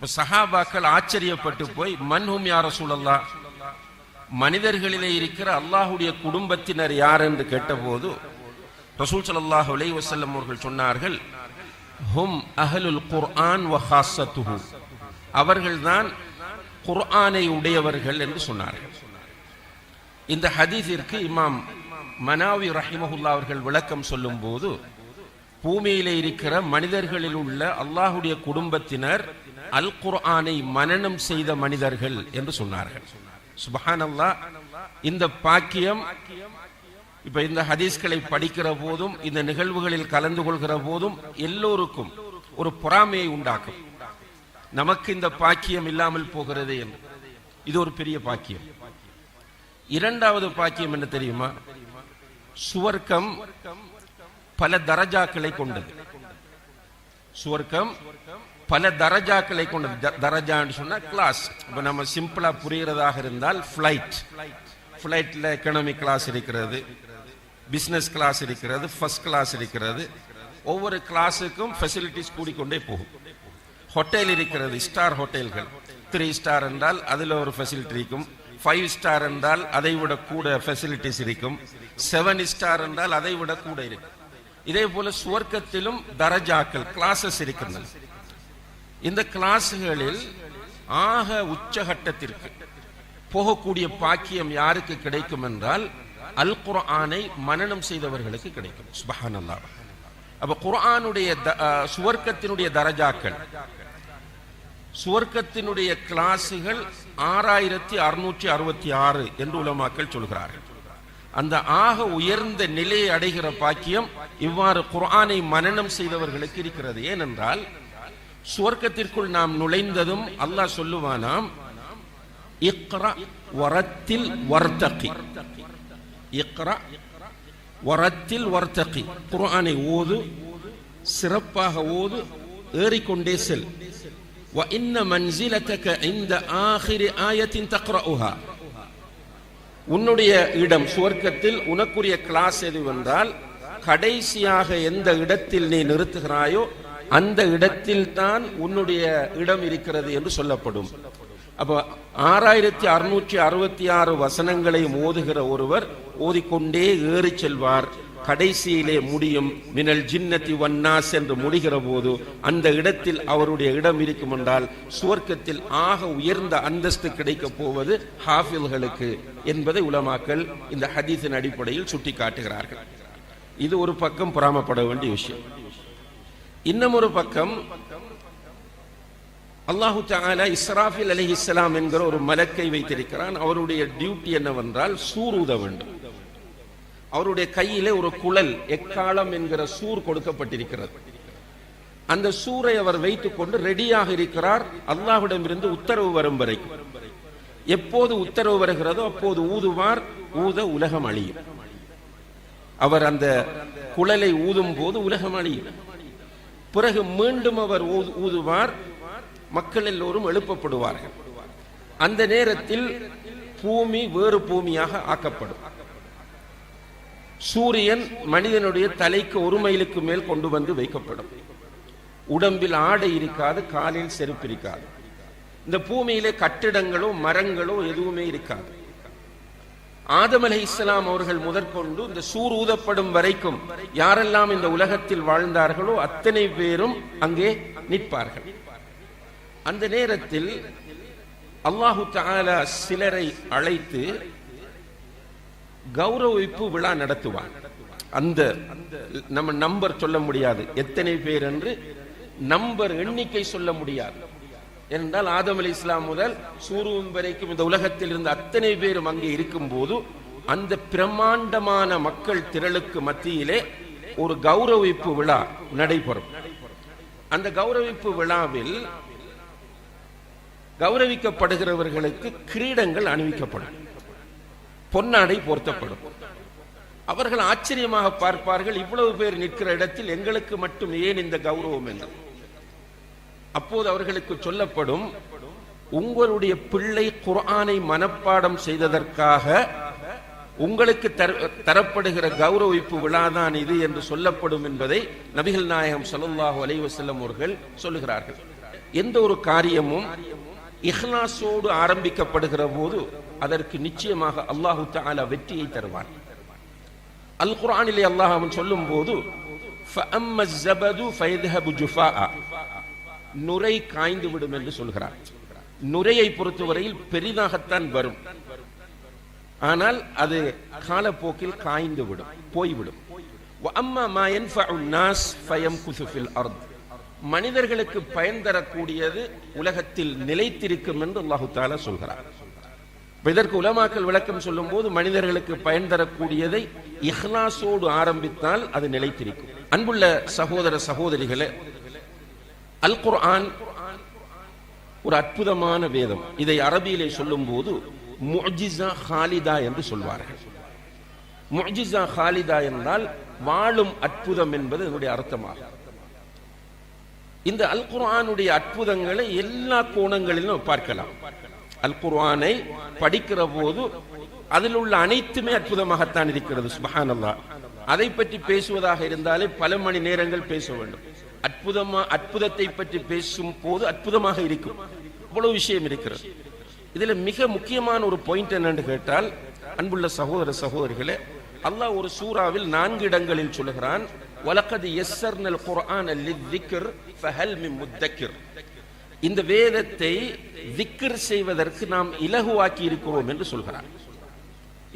சஹாபாக்கள் ஆச்சரியப்பட்டு போய் மன்ஹும் யார சூழல்லா மனிதர்களிலே இருக்கிற அல்லாஹுடைய குடும்பத்தினர் யார் என்று கேட்டபோது ரசூல் சல்லாஹ் அலைஹி வசல்லம் அவர்கள் சொன்னார்கள் ஹும் அஹலுல் குர்ஆன் வ அவர்கள்தான் குர்ஆனை உடையவர்கள் என்று சொன்னார்கள். இந்த ஹதீஸிற்கு இமாம் மனாவி ரஹிமஹுல்லா அவர்கள் விளக்கம் சொல்லும்போது பூமியிலே இருக்கிற மனிதர்களில் உள்ள அல்லாஹுடைய குடும்பத்தினர் அல் குர்ஆனை மனனம் செய்த மனிதர்கள் என்று சொன்னார்கள். சுபஹான் அல்லாஹ் இந்த பாக்கியம் இப்ப இந்த ஹதீஸ்களை படிக்கிற போதும் இந்த நிகழ்வுகளில் கலந்து கொள்கிற போதும் எல்லோருக்கும் ஒரு பொறாமையை உண்டாக்கும். நமக்கு இந்த பாக்கியம் இல்லாமல் போகிறது என்று. இது ஒரு பெரிய பாக்கியம். இரண்டாவது பாக்கியம் என்ன தெரியுமா? சுவர்க்கம் பல தரஜாக்களை கொண்டது. சுவர்க்கம் பல தரஜாக்களை கொண்டது. த- தரஜான்னு சொன்னா கிளாஸ் இப்போ நம்ம சிம்பிளா புரிகிறதாக இருந்தால் ஃப்ளைட் ஃப்ளைட்டில் எக்கனாமிக் கிளாஸ் இருக்கிறது. பிசினஸ் கிளாஸ் இருக்கிறது. ஃபர்ஸ்ட் கிளாஸ் இருக்கிறது. ஒவ்வொரு கிளாஸுக்கும் ஃபெசிலிட்டிஸ் கூடிக்கொண்டே போகும். ஹோட்டல் இருக்கிறது. ஸ்டார் ஹோட்டல்கள் த்ரீ ஸ்டார் என்றால் அதில் ஒரு ஃபெசிலிட்டி இருக்கும். ஃபைவ் ஸ்டார் என்றால் அதை விட கூட ஃபெசிலிட்டிஸ் இருக்கும். செவன் ஸ்டார் என்றால் அதை விட கூட இருக்கும். இதே போல சுவர்க்கத்திலும் தரஜாக்கள் கிளாஸஸ் இருக்கின்றன. இந்த கிளாஸுகளில் ஆக உச்சகட்டத்திற்கு போகக்கூடிய பாக்கியம் யாருக்கு கிடைக்கும் என்றால் அல் குர்ஆனை மனனம் செய்தவர்களுக்கு கிடைக்கும். சுபஹானல்லாஹ். அப்ப குர்ஆனுடைய த- சுவர்க்கத்தினுடைய தரஜாக்கள். சுவர்க்கத்தினுடைய கிளாஸுகள் ஆறாயிரத்தி அறுநூற்றி அறுபத்தி ஆறு என்று உலமாக்கள் சொல்கிறார்கள். அந்த ஆக உயர்ந்த நிலையை அடைகிற பாக்கியம் இவ்வாறு குரானை மனநம் செய்தவர்களுக்கு இருக்கிறது. ஏனென்றால் சுவர்க்கத்திற்குள் நாம் நுழைந்ததும் அல்லாஹ் சொல்லுவானாம் இக்ரா வரத்தில் வர்த்தகி. இக்ரா வரத்தில் வர்த்தகி. குரானை ஓது சிறப்பாக ஓது ஏறிக்கொண்டே செல். இந்த இன்ன மன்சிலத்தக்க இந்த ஆகிரி ஆயத்தின் தக்ரா உன்னுடைய இடம் சுவர்க்கத்தில் உனக்குரிய கிளாஸ் எது வந்தால் கடைசியாக எந்த இடத்தில் நீ நிறுத்துகிறாயோ அந்த இடத்தில் தான் உன்னுடைய இடம் இருக்கிறது என்று சொல்லப்படும். அப்போ ஆறாயிரத்தி அறுநூற்றி அறுபத்தி ஆறு வசனங்களை ஓதுகிற ஒருவர் ஓதிக்கொண்டே ஏறி செல்வார். கடைசியிலே முடியும். மினல் ஜின்னத்தி வன்னாஸ் என்று முடிகிற போது அந்த இடத்தில் அவருடைய இடம் இருக்கும் என்றால் சுவர்க்கத்தில் ஆக உயர்ந்த அந்தஸ்து கிடைக்கப் போவது ஹாஃபில்களுக்கு என்பதை உலமாக்கல் இந்த ஹதீஸின் அடிப்படையில் சுட்டி காட்டுகிறார்கள் இது ஒரு பக்கம் புறாமப்பட வேண்டிய விஷயம். இன்னும் ஒரு பக்கம் அல்லாஹு தாலா இஸ்ராஃபில் அலைஹிஸ்ஸலாம் என்கிற ஒரு மலக்கை வைத்திருக்கிறான். அவருடைய டியூட்டி என்னவென்றால் சூர் ஊத வேண்டும். அவருடைய கையிலே ஒரு குழல் எக்காலம் என்கிற சூர் கொடுக்கப்பட்டிருக்கிறது. அந்த சூரை அவர் வைத்துக் கொண்டு ரெடியாக இருக்கிறார். அல்லாஹ்விடமிருந்து உத்தரவு வரும் வரை எப்போது உத்தரவு வருகிறதோ அப்போது ஊதுவார் ஊத உலகம் அழியும். அவர் அந்த குழலை ஊதும் போது உலகம் அழியும். பிறகு மீண்டும் அவர் ஊது- ஊதுவார் மக்கள் எல்லோரும் எழுப்பப்படுவார்கள். அந்த நேரத்தில் பூமி வேறு பூமியாக ஆக்கப்படும். சூரியன் மனிதனுடைய தலைக்கு ஒரு மைலுக்கு மேல் கொண்டு வந்து வைக்கப்படும். உடம்பில் ஆடை இருக்காது காலில் செருப்பு இருக்காது. இந்த பூமியிலே கட்டிடங்களோ மரங்களோ எதுவுமே இருக்காது. ஆதம் அலி இஸ்லாம் அவர்கள் முதற்கொண்டு இந்த சூர் ஊதப்படும் வரைக்கும் யாரெல்லாம் இந்த உலகத்தில் வாழ்ந்தார்களோ அத்தனை பேரும் அங்கே நிற்பார்கள். அந்த நேரத்தில் அல்லாஹு தாலா சிலரை அழைத்து கௌரவிப்பு விழா நடத்துவார் அந்த நம்ம நம்பர் சொல்ல முடியாது. எத்தனை பேர் என்று நம்பர் எண்ணிக்கை சொல்ல முடியாது. என்றால் ஆதம் அலி இஸ்லாம் முதல் சூருவும் வரைக்கும் இந்த உலகத்தில் இருந்த அத்தனை பேரும் அங்கே இருக்கும் போது அந்த பிரம்மாண்டமான மக்கள் திரளுக்கு மத்தியிலே ஒரு கௌரவிப்பு விழா நடைபெறும். அந்த கௌரவிப்பு விழாவில் கௌரவிக்கப்படுகிறவர்களுக்கு கிரீடங்கள் அணிவிக்கப்படும். பொன்னாடை போர்த்தப்படும். அவர்கள் ஆச்சரியமாக பார்ப்பார்கள் இவ்வளவு பேர் நிற்கிற இடத்தில் எங்களுக்கு மட்டும் ஏன் இந்த கௌரவம் என்று. அப்போது அவர்களுக்கு சொல்லப்படும் உங்களுடைய பிள்ளை குர்ஆனை மனப்பாடம் செய்ததற்காக உங்களுக்கு தர- தரப்படுகிற கௌரவிப்பு விழாதான் இது என்று சொல்லப்படும் என்பதை நபிகள் நாயகம் ஸல்லல்லாஹு அலைவசல்லம் அவர்கள் சொல்லுகிறார்கள். எந்த ஒரு காரியமும் இஹ்லாசோடு ஆரம்பிக்கப்படுகிற போது அதற்கு நிச்சயமாக அல்லாஹு தாலா வெற்றியை தருவான். அல் குரானிலே அல்லாஹ் அவன் சொல்லும் போது நுரை காய்ந்து விடும் என்று சொல்கிறார் நுரையை பொறுத்தவரையில் பெரிதாகத்தான் வரும். ஆனால் அது காலப்போக்கில் காய்ந்து விடும் போய்விடும். அம்மா மா என் ஃபயுன் நாஸ் ஃபயம் குசுஃபில் அர்த். மனிதர்களுக்கு பயன் தரக்கூடியது உலகத்தில் நிலைத்திருக்கும் என்று அல்லாஹு தாலா சொல்கிறார் இதற்கு உலமாக்கல் விளக்கம் சொல்லும் போது மனிதர்களுக்கு பயன் தரக்கூடியதை இஹ்லாசோடு ஆரம்பித்தால் அது நிலைத்திருக்கும். அன்புள்ள சகோதர சகோதரிகளே அல் குர்ஆன் ஒரு அற்புதமான வேதம். இதை அரபியிலே சொல்லும் போது முஜிசா ஹாலிதா என்று சொல்வார்கள். முஜிசா ஹாலிதா என்றால் வாழும் அற்புதம் என்பது என்னுடைய அர்த்தமாகும். இந்த அல் குர்ஆனுடைய அற்புதங்களை எல்லா கோணங்களிலும் பார்க்கலாம். அல் குர்ஆனை படிக்கிற போது அதில் உள்ள அனைத்துமே அற்புதமாகத்தான் இருக்கிறது சுபஹானல்லா அதை பற்றி பேசுவதாக இருந்தாலே பல மணி நேரங்கள் பேச வேண்டும். அற்புதமா அற்புதத்தை பற்றி பேசும் போது அற்புதமாக இருக்கும். இவ்வளவு விஷயம் இருக்கிறது. இதுல மிக முக்கியமான ஒரு பாயிண்ட் என்னன்னு கேட்டால் அன்புள்ள சகோதர சகோதரிகளே அல்லாஹ் ஒரு சூறாவில் நான்கு இடங்களில் சொல்கிறான் வலக்கது எஸ்ஸர்னல் குர்ஆன் லித்திக்ர் ஃபஹல் மின் முத்தக்கிர் இந்த வேதத்தை திக்ர் செய்வதற்கு நாம் இலகுவாக்கி இருக்கிறோம் என்று சொல்கிறார்.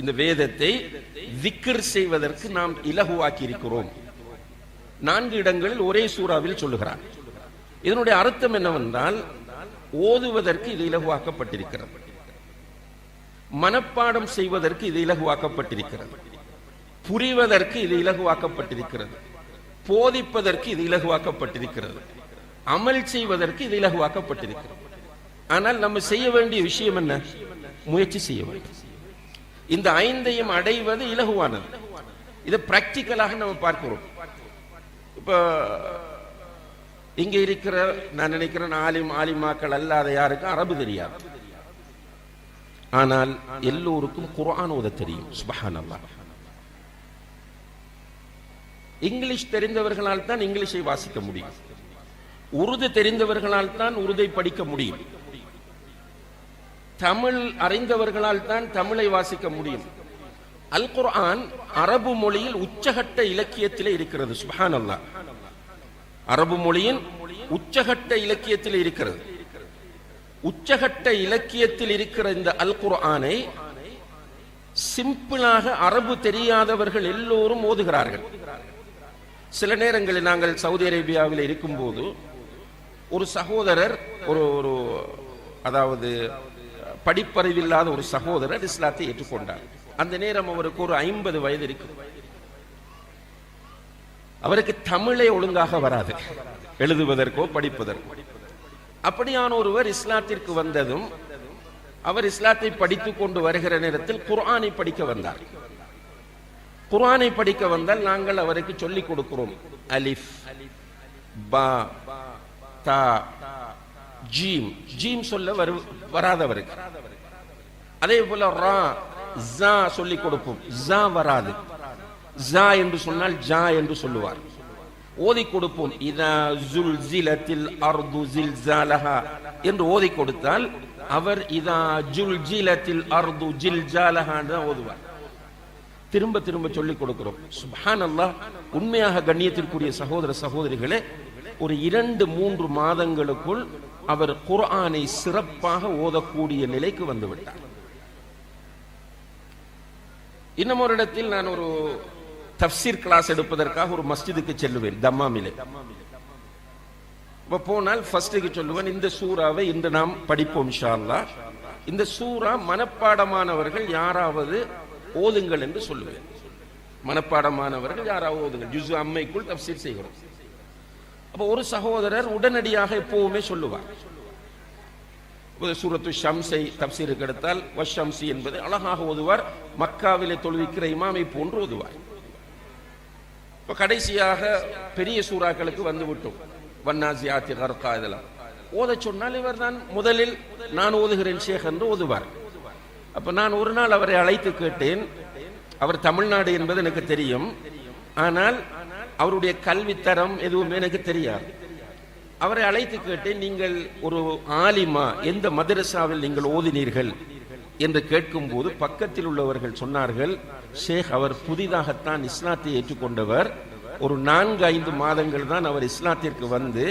இந்த வேதத்தை திக்ர் செய்வதற்கு நாம் இலகுவாக்கி இருக்கிறோம். நான்கு இடங்களில் ஒரே சூறாவில் சொல்லுகிறார். இதனுடைய அர்த்தம் என்னவென்றால் ஓதுவதற்கு இது இலகுவாக்கப்பட்டிருக்கிறது. மனப்பாடம் செய்வதற்கு இது இலகுவாக்கப்பட்டிருக்கிறது. புரிவதற்கு இது இலகுவாக்கப்பட்டிருக்கிறது. போதிப்பதற்கு இது இலகுவாக்கப்பட்டிருக்கிறது. அமல் செய்வதற்கு இது இலகுவாக்கப்பட்டிருக்கிறது. ஆனால் நம்ம செய்ய வேண்டிய விஷயம் என்ன? முயற்சி செய்ய வேண்டும். இந்த ஐந்தையும் அடைவது இலகுவானது. இதை பிராக்டிக்கலாக நம்ம பார்க்கிறோம். இப்போ இங்க இருக்கிற நான் நினைக்கிறேன் ஆலிம் ஆலிமாக்கள் அல்லாத யாருக்கும் அரபு தெரியாது. ஆனால் எல்லோருக்கும் குரான் ஓத தெரியும். சுபஹான் இங்கிலீஷ் தெரிந்தவர்களால் தான் இங்கிலீஷை வாசிக்க முடியும். உருது தெரிந்தவர்களால் தான் உருதை படிக்க முடியும். தமிழ் அறிந்தவர்களால் தான் தமிழை வாசிக்க முடியும். அல் குர்ஆன் அரபு மொழியில் உச்சகட்ட இலக்கியத்திலே இருக்கிறது சுஹான் அல்லா அரபு மொழியின் உச்சகட்ட இலக்கியத்தில் இருக்கிறது. உச்சகட்ட இலக்கியத்தில் இருக்கிற இந்த அல் குர்ஆனை சிம்பிளாக அரபு தெரியாதவர்கள் எல்லோரும் ஓதுகிறார்கள். சில நேரங்களில் நாங்கள் சவுதி அரேபியாவில் இருக்கும்போது ஒரு சகோதரர் ஒரு ஒரு அதாவது படிப்பறிவில்லாத ஒரு சகோதரர் இஸ்லாத்தை ஏற்றுக்கொண்டார். அந்த நேரம் அவருக்கு ஒரு ஐம்பது வயது இருக்கு அவருக்கு தமிழே ஒழுங்காக வராது. எழுதுவதற்கோ படிப்பதற்கோ. அப்படியான ஒருவர் இஸ்லாத்திற்கு வந்ததும் அவர் இஸ்லாத்தை படித்துக் கொண்டு வருகிற நேரத்தில் குர்ஆனை படிக்க வந்தார். குரானை படிக்க வந்தால் நாங்கள் அவருக்கு சொல்லிக் கொடுக்கிறோம். அலிஃப் பா தா ஜீம். ஜீம் சொல்ல வரு வராதவருக்கு. அதே போல ரா ஜா சொல்லிக் கொடுப்போம். ஜா வராது. ஜா என்று சொன்னால் ஜா என்று சொல்லுவார். ஓதி கொடுப்போம். இதா ஜுல் ஜிலத்தில் அர்து ஜில் ஜாலஹா என்று ஓதி கொடுத்தால் அவர் இதா ஜுல் ஜிலத்தில் அர்து ஜில்ஜாலஹா தான் ஓதுவார். திரும்ப திரும்ப சொல்லிக் கொடுக்கிறோம். சுபான் அல்லாஹ் உண்மையாக கண்ணியத்திற்குரிய சகோதர சகோதரிகளே ஒரு இரண்டு மூன்று மாதங்களுக்குள் அவர் குர்ஆனை சிறப்பாக ஓதக்கூடிய நிலைக்கு வந்துவிட்டார் இன்னும் ஒரு இடத்தில் நான் ஒரு தப்சீர் கிளாஸ் எடுப்பதற்காக ஒரு மஸ்ஜிதுக்கு செல்லுவேன் தம்மாமிலே. இப்ப போனால் ஃபர்ஸ்டுக்கு சொல்லுவேன் இந்த சூறாவை இன்று நாம் படிப்போம் இன்ஷா இந்த சூறா மனப்பாடமானவர்கள் யாராவது ஓதுங்கள் என்று சொல்லுவேன். மனப்பாடமானவர்கள் யாராவது ஓதுங்கள். ஜுசு அம்மைக்குள் தப்சீர் செய்கிறோம். அப்போ ஒரு சகோதரர் உடனடியாக எப்பவுமே சொல்லுவார். சூரத்து ஷம்ஸை தப்சீருக்கு எடுத்தால் வஷம்சி என்பது அழகாக ஓதுவார். மக்காவிலே தொழுவிக்கிற இமாமை போன்று ஓதுவார். இப்போ கடைசியாக பெரிய சூறாக்களுக்கு வந்து விட்டோம். வன்னாசி ஆத்தி கர்கா இதெல்லாம். ஓத சொன்னால் இவர் தான் முதலில் நான் ஓதுகிறேன் ஷேக் என்று ஓதுவார். அப்போ நான் ஒரு நாள் அவரை அழைத்து கேட்டேன். அவர் தமிழ்நாடு என்பது எனக்கு தெரியும். ஆனால் அவருடைய கல்வித்தரம் எதுவுமே எனக்கு தெரியாது. அவரை அழைத்து கேட்டேன் நீங்கள் ஒரு ஆலிமா எந்த மதரசாவில் நீங்கள் ஓதினீர்கள்? என்று கேட்கும்போது பக்கத்தில் உள்ளவர்கள் சொன்னார்கள் ஷேக் அவர் புதிதாகத்தான் இஸ்லாத்தை ஏற்றுக்கொண்டவர். ஒரு நான்கு ஐந்து மாதங்கள் தான் அவர் இஸ்லாத்திற்கு வந்து.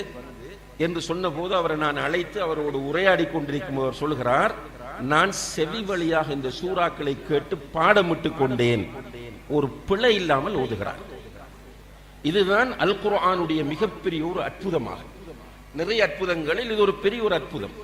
என்று சொன்னபோது அவரை நான் அழைத்து அவரோடு உரையாடி கொண்டிருக்கும் அவர் சொல்கிறார் நான் செவி வழியாக இந்த சூறாக்களை கேட்டு பாடமிட்டு கொண்டேன். ஒரு பிழை இல்லாமல் ஓதுகிறார். இதுதான் அல் குர்ஆனுடைய மிகப்பெரிய ஒரு அற்புதமாகும் நிறைய அற்புதங்களில் இது ஒரு பெரிய ஒரு அற்புதம்.